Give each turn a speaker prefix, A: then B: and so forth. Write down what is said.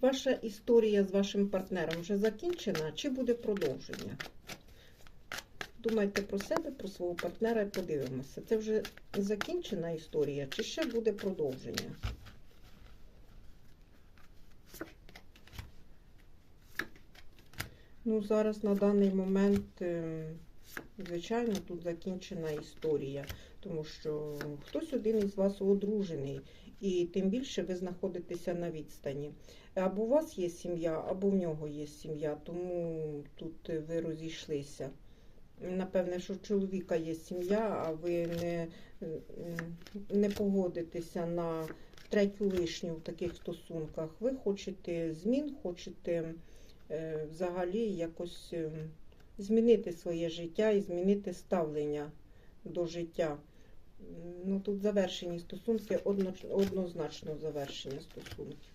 A: Ваша історія з вашим партнером вже закінчена чи буде продовження? Думайте про себе, про свого партнера і подивимося. Це вже закінчена історія, чи ще буде продовження? Ну, зараз на даний момент, е, звичайно, тут закінчена історія, тому що хтось один із вас одружений, і тим більше ви знаходитеся на відстані. Або у вас є сім'я, або в нього є сім'я, тому тут ви розійшлися. Напевне, що у чоловіка є сім'я, а ви не, не погодитеся на третю лишню в таких стосунках. Ви хочете змін, хочете е, взагалі якось е, змінити своє життя і змінити ставлення до життя. Ну, тут завершені стосунки, одно- однозначно завершення стосунків.